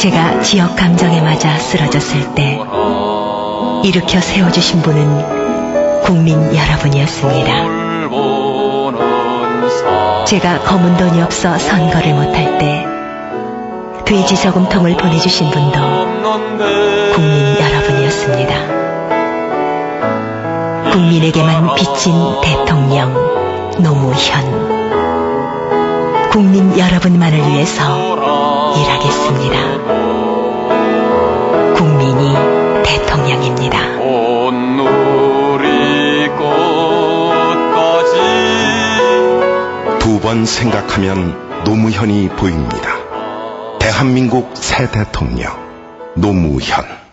제가 지역 감정에 맞아 쓰러졌을 때 일으켜 세워주신 분은 국민 여러분이었습니다. 제가 검은 돈이 없어 선거를 못할 때 돼지 저금통을 보내주신 분도 국민 여러분이었습니다. 국민에게만 비친 대통령 노무현. 국민 여러분만을 위해서 일하겠습니다. 국민이 대통령입니다. 두 번 생각하면 노무현이 보입니다. 대한민국 새 대통령 노무현.